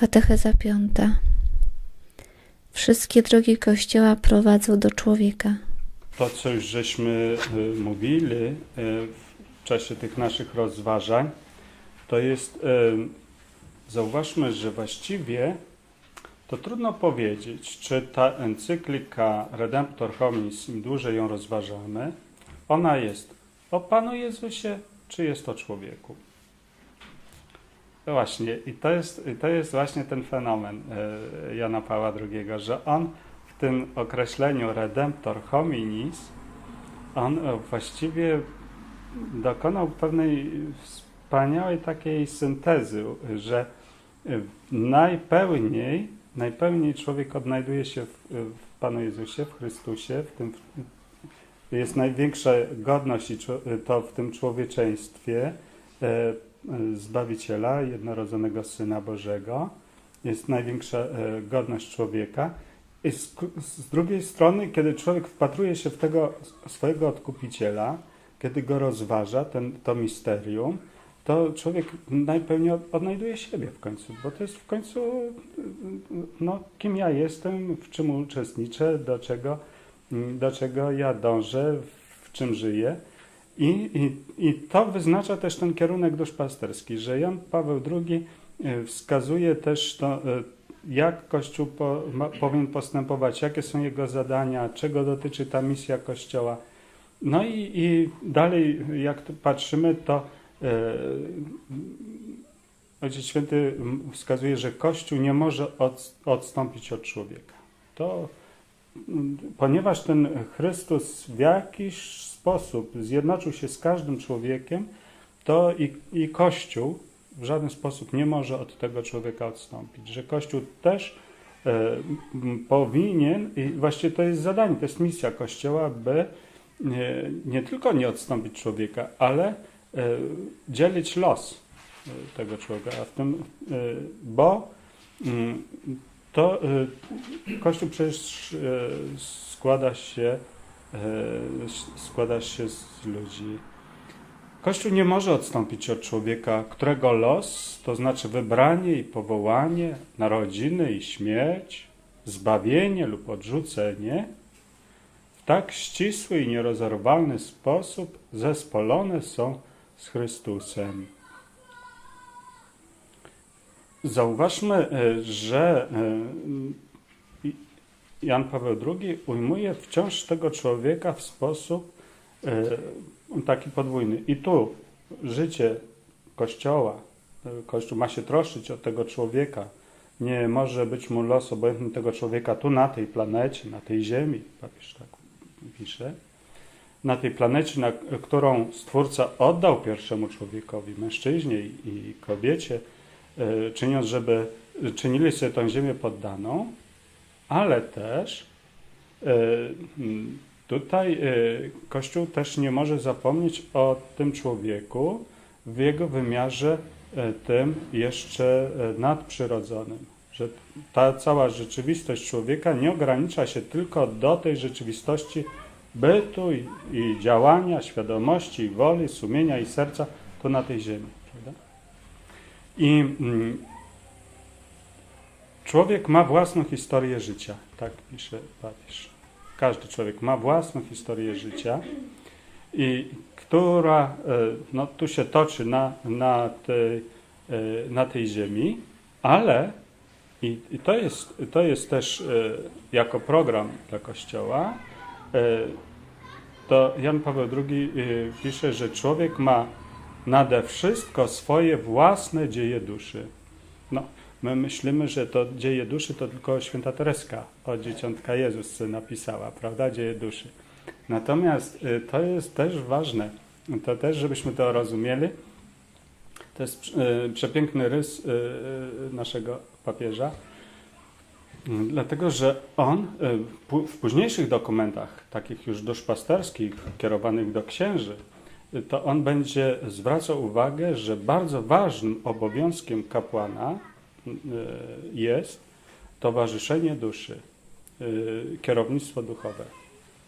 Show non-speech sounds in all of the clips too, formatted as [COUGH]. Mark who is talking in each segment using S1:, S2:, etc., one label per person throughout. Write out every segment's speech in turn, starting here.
S1: Katecheza piąta. Wszystkie drogi Kościoła prowadzą do człowieka.
S2: To, co już żeśmy y, mówili y, w czasie tych naszych rozważań, to jest, y, zauważmy, że właściwie to trudno powiedzieć, czy ta encyklika Redemptor Hominis, im dłużej ją rozważamy, ona jest o Panu Jezusie, czy jest o człowieku. No właśnie, i to jest, to jest właśnie ten fenomen y, Jana Pawła II, że on w tym określeniu Redemptor Hominis, on e, właściwie dokonał pewnej wspaniałej takiej syntezy, że najpełniej, najpełniej człowiek odnajduje się w, w Panu Jezusie, w Chrystusie, w tym jest największa godność i to w tym człowieczeństwie e, Zbawiciela, jednorodzonego Syna Bożego. Jest największa e, godność człowieka. I z, z drugiej strony, kiedy człowiek wpatruje się w tego swojego odkupiciela, kiedy go rozważa, ten, to misterium, to człowiek najpełniej od- odnajduje siebie w końcu, bo to jest w końcu, no, kim ja jestem, w czym uczestniczę, do czego, do czego ja dążę, w czym żyję. I, i, I to wyznacza też ten kierunek duszpasterski, że Jan Paweł II e, wskazuje też to, e, jak Kościół po, ma, powinien postępować, jakie są jego zadania, czego dotyczy ta misja Kościoła. No i, i dalej, jak patrzymy, to e, Ojciec Święty wskazuje, że Kościół nie może od, odstąpić od człowieka. To ponieważ ten Chrystus w jakiś sposób zjednoczył się z każdym człowiekiem, to i, i Kościół w żaden sposób nie może od tego człowieka odstąpić. Że Kościół też e, powinien, i właściwie to jest zadanie, to jest misja Kościoła, by nie, nie tylko nie odstąpić człowieka, ale e, dzielić los e, tego człowieka, a w tym, bo mm, to Kościół przecież składa się, składa się z ludzi. Kościół nie może odstąpić od człowieka, którego los, to znaczy wybranie i powołanie, narodziny i śmierć, zbawienie lub odrzucenie, w tak ścisły i nierozerwalny sposób zespolone są z Chrystusem. Zauważmy, e, że e, Jan Paweł II ujmuje wciąż tego człowieka w sposób e, taki podwójny. I tu życie Kościoła, e, Kościół ma się troszczyć o tego człowieka. Nie może być mu los obojętny tego człowieka tu na tej planecie, na tej ziemi, papież tak pisze. Na tej planecie, na którą Stwórca oddał pierwszemu człowiekowi, mężczyźnie i kobiecie, e, czyniąc, żeby czynili sobie tę ziemię poddaną, ale też e, tutaj e, Kościół też nie może zapomnieć o tym człowieku w jego wymiarze e, tym jeszcze nadprzyrodzonym. Że ta cała rzeczywistość człowieka nie ogranicza się tylko do tej rzeczywistości bytu i, i działania, świadomości, i woli, sumienia i serca tu na tej ziemi. Prawda? I mm, człowiek ma własną historię życia, tak pisze papież. Każdy człowiek ma własną historię życia, i która e, no, tu się toczy na, na, tej, e, na tej ziemi, ale i, i to, jest, to jest też e, jako program dla Kościoła, to Jan Paweł II pisze, że człowiek ma nade wszystko swoje własne dzieje duszy. No, my myślimy, że to dzieje duszy to tylko święta Tereska od Dzieciątka Jezus napisała, prawda? Dzieje duszy. Natomiast y, to jest też ważne, to też, żebyśmy to rozumieli, to jest y, przepiękny rys y, naszego papieża, dlatego że on w późniejszych dokumentach, takich już duszpasterskich, kierowanych do księży, to on będzie zwracał uwagę, że bardzo ważnym obowiązkiem kapłana jest towarzyszenie duszy, y, kierownictwo duchowe.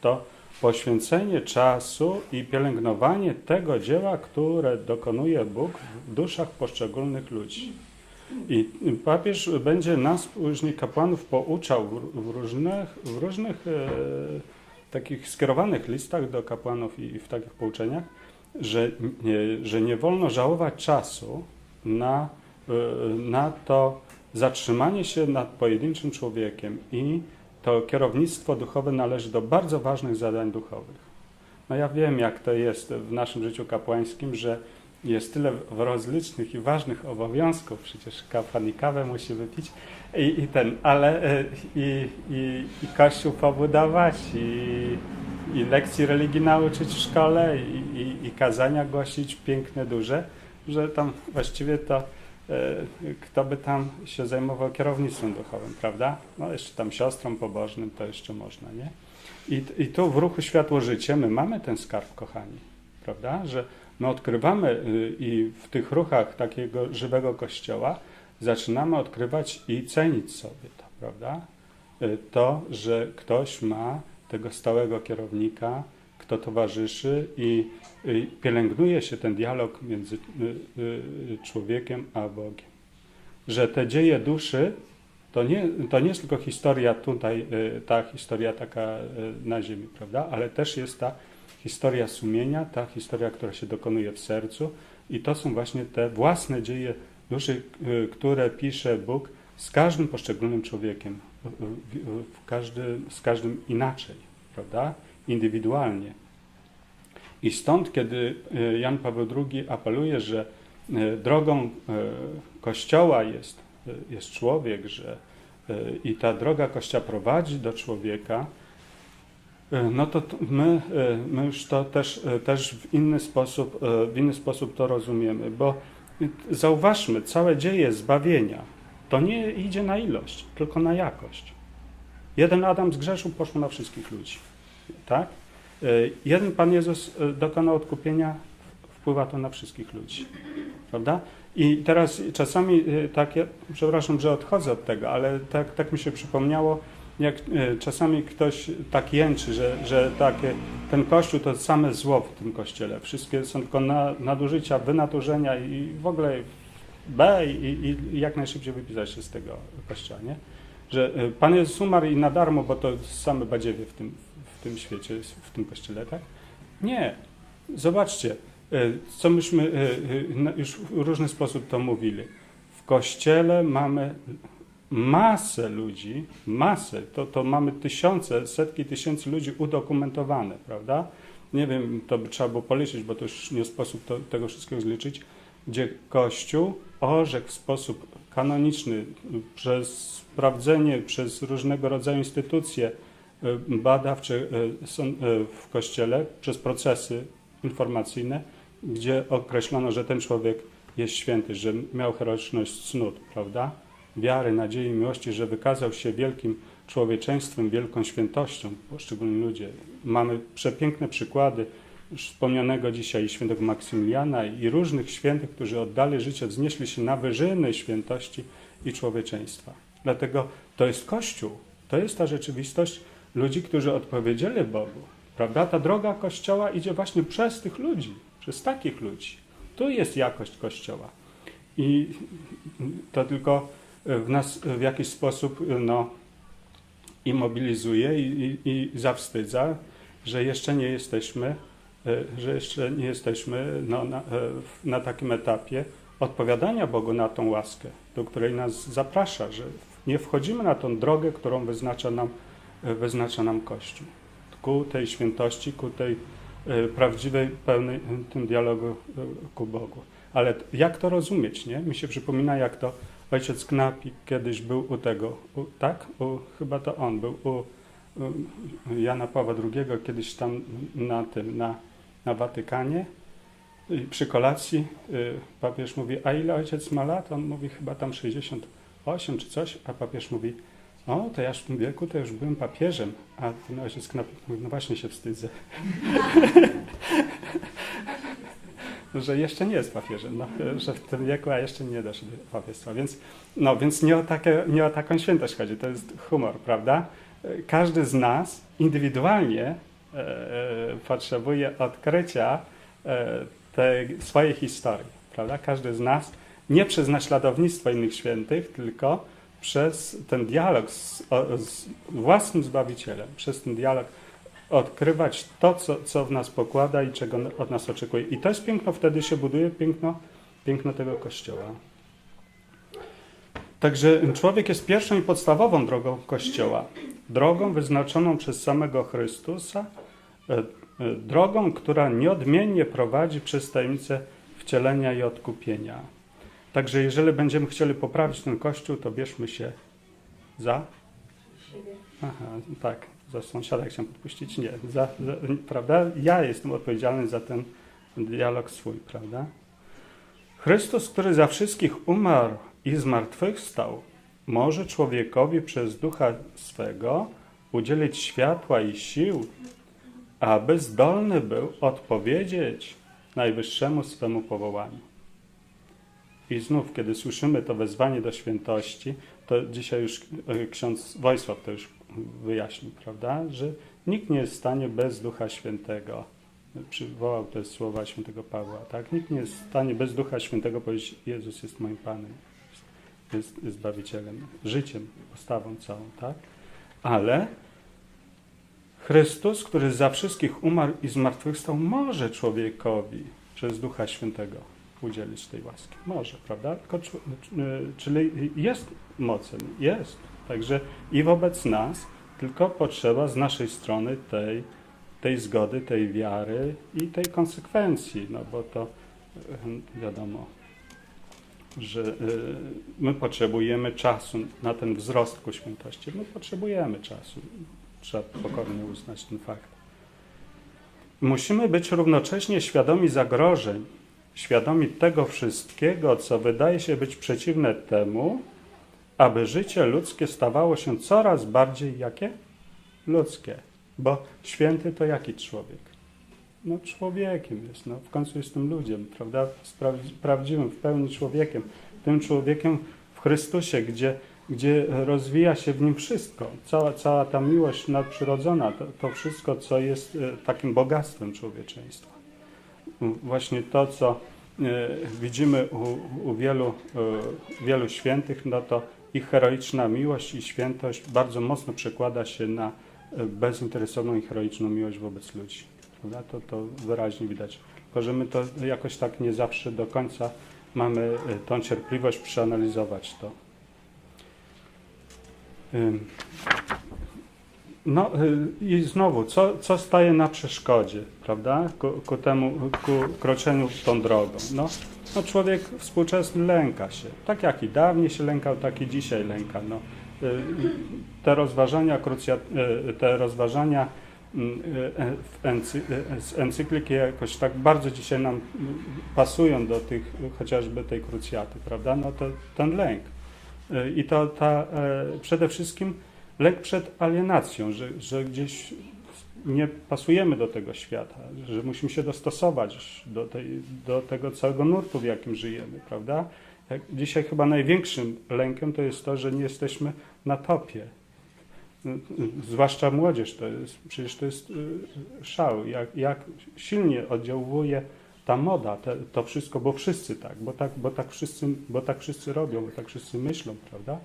S2: To poświęcenie czasu i pielęgnowanie tego dzieła, które dokonuje Bóg w duszach poszczególnych ludzi. I papież będzie nas, później kapłanów, pouczał w, różnych, w różnych e, takich skierowanych listach do kapłanów i w takich pouczeniach, że nie, że nie wolno żałować czasu na, na to zatrzymanie się nad pojedynczym człowiekiem i to kierownictwo duchowe należy do bardzo ważnych zadań duchowych. No ja wiem, jak to jest w naszym życiu kapłańskim, że jest tyle rozlicznych i ważnych obowiązków, przecież kapłan i kawę musi wypić i, i ten, ale e, i, i, i kościół pobudować i, i lekcji religii nauczyć w szkole i, i, i kazania głosić piękne, duże, że tam właściwie to kto by tam się zajmował kierownictwem duchowym, prawda? No jeszcze tam siostrą pobożnym to jeszcze można, nie? I, I tu w ruchu Światło Życie my mamy ten skarb, kochani, prawda? Że my odkrywamy y, i w tych ruchach takiego żywego kościoła zaczynamy odkrywać i cenić sobie to, prawda? Y, To, że ktoś ma tego stałego kierownika, kto towarzyszy i y, pielęgnuje się ten dialog między y, y, człowiekiem a Bogiem. Że te dzieje duszy to nie, to nie jest tylko historia tutaj, ta historia taka na ziemi, prawda? Ale też jest ta historia sumienia, ta historia, która się dokonuje w sercu i to są właśnie te własne dzieje duszy, które pisze Bóg z każdym poszczególnym człowiekiem, w, z każdym inaczej, prawda? Indywidualnie. I stąd, kiedy y, Jan Paweł II apeluje, że y, drogą y, Kościoła jest, jest człowiek, że i ta droga Kościoła prowadzi do człowieka, no to my, my już to też, też w inny sposób, w inny sposób to rozumiemy, bo zauważmy, całe dzieje zbawienia to nie idzie na ilość, tylko na jakość. Jeden Adam zgrzeszył, poszło na wszystkich ludzi. Tak? Y, Jeden Pan Jezus y, dokonał odkupienia, wpływa to na wszystkich ludzi. Prawda? I teraz czasami y, takie, przepraszam, że odchodzę od tego, ale tak, tak mi się przypomniało, jak czasami ktoś tak jęczy, że, że takie, ten kościół to same zło w tym kościele. Wszystkie są tylko na, nadużycia, wynaturzenia i w ogóle B i, i, jak najszybciej wypisać się z tego kościoła, nie? Że Pan Jezus umarł i na darmo, bo to same badziewie w tym, w tym świecie, w tym kościele, tak? Nie. Zobaczcie, y, co myśmy y, na- już w różny sposób to mówili. W kościele mamy masę ludzi, masę, to, to mamy tysiące, setki tysięcy ludzi udokumentowane, prawda? Nie wiem, to by trzeba było policzyć, bo to już nie sposób to, tego wszystkiego zliczyć, gdzie Kościół orzekł w sposób kanoniczny przez sprawdzenie, przez różnego rodzaju instytucje y, badawcze y, są y, w Kościele, przez procesy informacyjne, gdzie określono, że ten człowiek jest święty, że miał heroiczność cnót, prawda? Wiary, nadziei, miłości, że wykazał się wielkim człowieczeństwem, wielką świętością, poszczególni ludzie. Mamy przepiękne przykłady wspomnianego dzisiaj świętego Maksymiliana i różnych świętych, którzy oddali życie, wznieśli się na wyżyny świętości i człowieczeństwa. Dlatego to jest Kościół, to jest ta rzeczywistość ludzi, którzy odpowiedzieli Bogu. Prawda? Ta droga Kościoła idzie właśnie przez tych ludzi, przez takich ludzi. Tu jest jakość Kościoła. I to tylko w nas w jakiś sposób no, imobilizuje i, i, i zawstydza, że jeszcze nie jesteśmy, e, że jeszcze nie jesteśmy no, na, e, na takim etapie odpowiadania Bogu na tą łaskę, do której nas zaprasza, że nie wchodzimy na tą drogę, którą wyznacza nam, wyznacza nam Kościół. Ku tej świętości, ku tej e, prawdziwej, pełnej e, tym dialogu e, ku Bogu. Ale jak to rozumieć, nie? Mi się przypomina, jak to ojciec Knapik kiedyś był u tego, u, tak? U, chyba to on był u, u Jana Pawła II, kiedyś tam na tym, na, na Watykanie. I przy kolacji y, papież mówi, a ile ojciec ma lat? On mówi chyba tam 68 czy coś, a papież mówi, o, to ja w tym wieku to już byłem papieżem. A ten ojciec Knapik mówi, no właśnie się wstydzę. [LAUGHS] że jeszcze nie jest papieżem, no, że w tym wieku, a jeszcze nie doszedł do papiestwa. Więc, no, więc nie, o takie, nie o taką świętość chodzi, to jest humor, prawda? Każdy z nas indywidualnie e, e, potrzebuje odkrycia e, tej swojej historii, prawda? Każdy z nas nie przez naśladownictwo innych świętych, tylko przez ten dialog z, z własnym Zbawicielem, przez ten dialog odkrywać to, co, co w nas pokłada i czego od nas oczekuje. I to jest piękno, wtedy się buduje piękno, piękno tego Kościoła. Także człowiek jest pierwszą i podstawową drogą Kościoła. Drogą wyznaczoną przez samego Chrystusa, e, e, drogą, która nieodmiennie prowadzi przez tajemnicę wcielenia i odkupienia. Także jeżeli będziemy chcieli poprawić ten Kościół, to bierzmy się za... Aha, tak, za sąsiada chciałem podpuścić. Nie, za, za, prawda? Ja jestem odpowiedzialny za ten dialog swój, prawda? Chrystus, który za wszystkich umarł i zmartwychwstał, może człowiekowi przez ducha swego udzielić światła i sił, aby zdolny był odpowiedzieć najwyższemu swemu powołaniu. I znów, kiedy słyszymy to wezwanie do świętości, to dzisiaj już e, ksiądz Wojsław to już wyjaśnił, prawda, że nikt nie jest w stanie bez Ducha Świętego. Przywołał te słowa świętego Pawła, tak? Nikt nie jest w stanie bez Ducha Świętego powiedzieć, Jezus jest moim Panem, jest, Zbawicielem, życiem, postawą całą, tak? Ale Chrystus, który za wszystkich umarł i zmartwychwstał, może człowiekowi przez Ducha Świętego udzielić tej łaski. Może, prawda? Czyli jest mocem, jest. Także i wobec nas, tylko potrzeba z naszej strony tej, tej zgody, tej wiary i tej konsekwencji, no bo to y, wiadomo, że y, my potrzebujemy czasu na ten wzrost ku świętości. My potrzebujemy czasu. Trzeba pokornie uznać ten fakt. Musimy być równocześnie świadomi zagrożeń, świadomi tego wszystkiego, co wydaje się być przeciwne temu, aby życie ludzkie stawało się coraz bardziej jakie? Ludzkie. Bo święty to jaki człowiek? No człowiekiem jest, no w końcu jestem ludziem, prawda? Prawdziwym, w pełni człowiekiem. Tym człowiekiem w Chrystusie, gdzie, gdzie rozwija się w nim wszystko. Cała, cała ta miłość nadprzyrodzona, to, to wszystko, co jest e, takim bogactwem człowieczeństwa. Właśnie to, co e, widzimy u, u wielu, e, wielu świętych, no to ich heroiczna miłość i świętość bardzo mocno przekłada się na e, bezinteresowną i heroiczną miłość wobec ludzi. To, to wyraźnie widać. Tylko, że my to jakoś tak nie zawsze do końca mamy tą cierpliwość przeanalizować to. No y, i znowu, co, co staje na przeszkodzie, prawda, ku, ku temu, ku kroczeniu tą drogą? No, no człowiek współczesny lęka się, tak jak i dawniej się lękał, tak i dzisiaj lęka. No, y, te rozważania, y, te rozważania mm, ency, z encyklikii jakoś tak bardzo dzisiaj nam pasują do tych, chociażby tej krucjaty, prawda, no to ten lęk. I to ta, e, przede wszystkim lęk przed alienacją, że, że gdzieś nie pasujemy do tego świata, że musimy się dostosować do, tej, do tego całego nurtu, w jakim żyjemy, prawda? Jak dzisiaj chyba największym lękiem to jest to, że nie jesteśmy na topie. Zwłaszcza młodzież, to jest, przecież to jest y, szał, jak, jak silnie oddziałuje ta moda, te, to wszystko, bo wszyscy tak, bo tak, bo tak wszyscy, bo tak wszyscy robią, bo tak wszyscy myślą, prawda?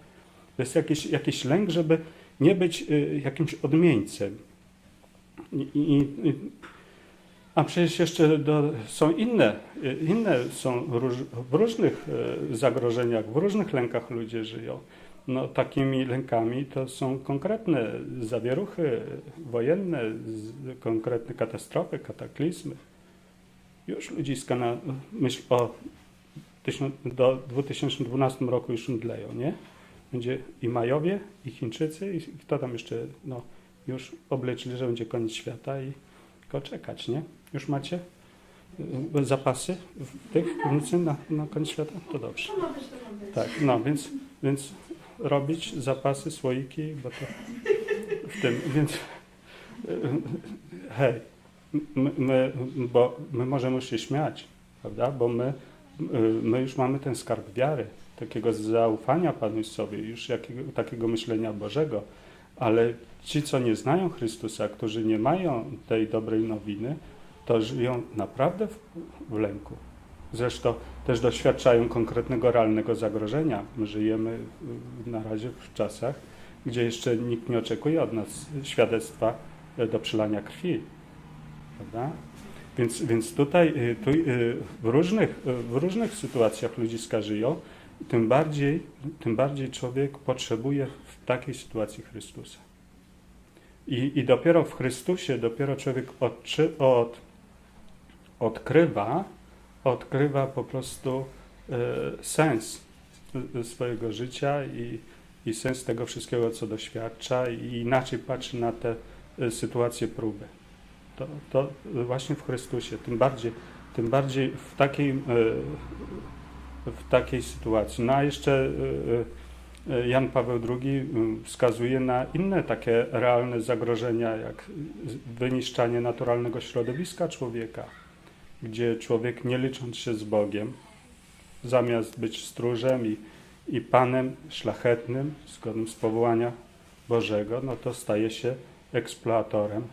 S2: To jest jakiś, jakiś lęk, żeby nie być y, jakimś odmieńcem. I, i, a przecież jeszcze do, są inne, y, inne są róż, w różnych y, zagrożeniach, w różnych lękach ludzie żyją. No, takimi lękami to są konkretne zawieruchy wojenne, konkretne katastrofy, kataklizmy. Już ludziska na myśl o do 2012 roku już mdleją, nie? Będzie i Majowie, i Chińczycy, i kto tam jeszcze, no, już obliczyli, że będzie koniec świata i tylko czekać, nie? Już macie y, zapasy w tych piwnicy na, na koniec świata? To dobrze.
S3: To ma być, to ma być.
S2: Tak, no więc, więc robić zapasy, słoiki, bo to w tym, więc y, hej, my, my, bo my możemy się śmiać, prawda, bo my, y, my już mamy ten skarb wiary, takiego zaufania Panu sobie, już jakiego, takiego myślenia Bożego, ale ci, co nie znają Chrystusa, którzy nie mają tej dobrej nowiny, to żyją naprawdę w, w lęku. Zresztą też doświadczają konkretnego, realnego zagrożenia. My żyjemy na razie w czasach, gdzie jeszcze nikt nie oczekuje od nas świadectwa y, do przelania krwi. Prawda? Więc, więc tutaj y, tu, y, w, różnych, w różnych sytuacjach ludziska żyją, tym bardziej, tym bardziej człowiek potrzebuje w takiej sytuacji Chrystusa. I, I dopiero w Chrystusie, dopiero człowiek od, odkrywa, odkrywa po prostu e, sens swojego życia i, i sens tego wszystkiego, co doświadcza i inaczej patrzy na te e, sytuacje próby. To, to właśnie w Chrystusie, tym bardziej, tym bardziej w takiej, e, w takiej sytuacji. No a jeszcze e, e, Jan Paweł II wskazuje na inne takie realne zagrożenia, jak wyniszczanie naturalnego środowiska człowieka, gdzie człowiek nie licząc się z Bogiem, zamiast być stróżem i, i panem szlachetnym, zgodnym z powołania Bożego, no to staje się eksploatorem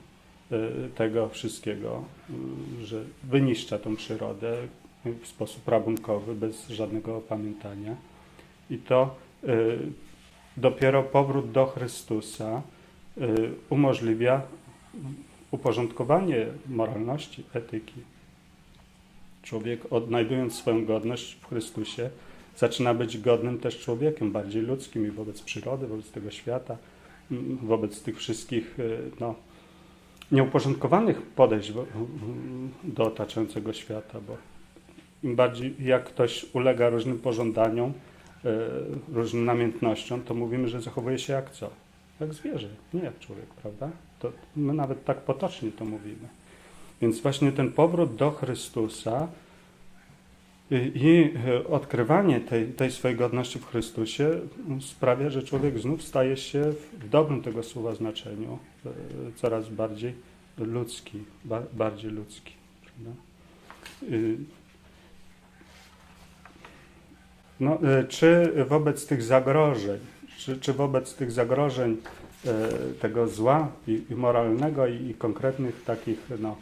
S2: tego wszystkiego, że wyniszcza tą przyrodę w sposób rabunkowy, bez żadnego opamiętania. I to y, dopiero powrót do Chrystusa y, umożliwia uporządkowanie moralności, etyki. Człowiek, odnajdując swoją godność w Chrystusie, zaczyna być godnym też człowiekiem, bardziej ludzkim i wobec przyrody, wobec tego świata, m, wobec tych wszystkich y, no, nieuporządkowanych podejść do otaczającego świata, bo im bardziej jak ktoś ulega różnym pożądaniom, y, różnym namiętnościom, to mówimy, że zachowuje się jak co? Jak zwierzę, nie jak człowiek, prawda? To my nawet tak potocznie to mówimy. Więc właśnie ten powrót do Chrystusa i, e, odkrywanie tej, tej swojej godności w Chrystusie sprawia, że człowiek znów staje się w dobrym tego słowa znaczeniu e, coraz bardziej ludzki, ba, bardziej ludzki. Prawda? Y, No, e, czy wobec tych zagrożeń, czy, czy wobec tych zagrożeń e, tego zła i, i moralnego i, i konkretnych takich, no,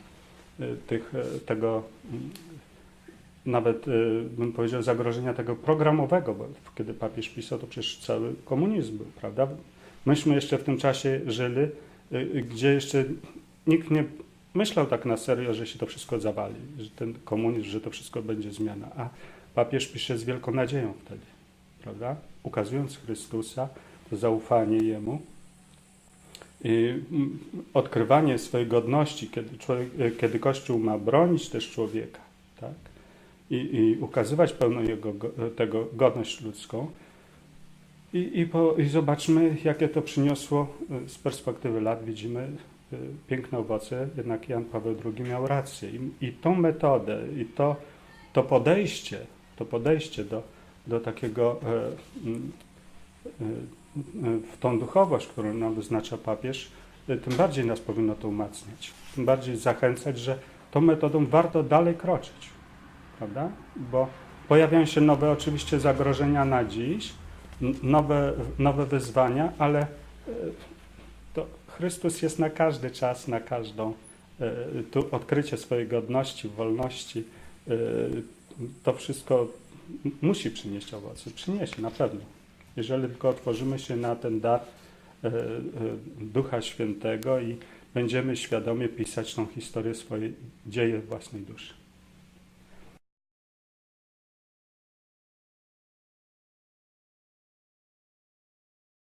S2: e, tych, tego mm, nawet bym powiedział zagrożenia tego programowego, bo kiedy papież pisał, to przecież cały komunizm był, prawda? Myśmy jeszcze w tym czasie żyli, gdzie jeszcze nikt nie myślał tak na serio, że się to wszystko zawali, że ten komunizm, że to wszystko będzie zmiana, a papież pisze z wielką nadzieją wtedy, prawda? Ukazując Chrystusa, to zaufanie Jemu, mm, odkrywanie swojej godności, kiedy, człowiek, e, kiedy Kościół ma bronić też człowieka, tak? I, i ukazywać pełną jego go- tego godność ludzką. I, i, po, I zobaczmy, jakie to przyniosło e, z perspektywy lat. Widzimy e, piękne owoce, jednak Jan Paweł II miał rację. I, i tą metodę, i to, to podejście, to podejście do, do takiego, e, e, e, w tą duchowość, którą nam wyznacza papież, tym bardziej nas powinno to umacniać. Tym bardziej zachęcać, że tą metodą warto dalej kroczyć, prawda? Bo pojawiają się nowe oczywiście zagrożenia na dziś, nowe, nowe wyzwania, ale to Chrystus jest na każdy czas, na każdą, tu odkrycie swojej godności, wolności, to wszystko musi przynieść owoce. Przyniesie, na pewno. Jeżeli tylko otworzymy się na ten dar e, e, Ducha Świętego i będziemy świadomie pisać tą historię swojej dzieje własnej duszy.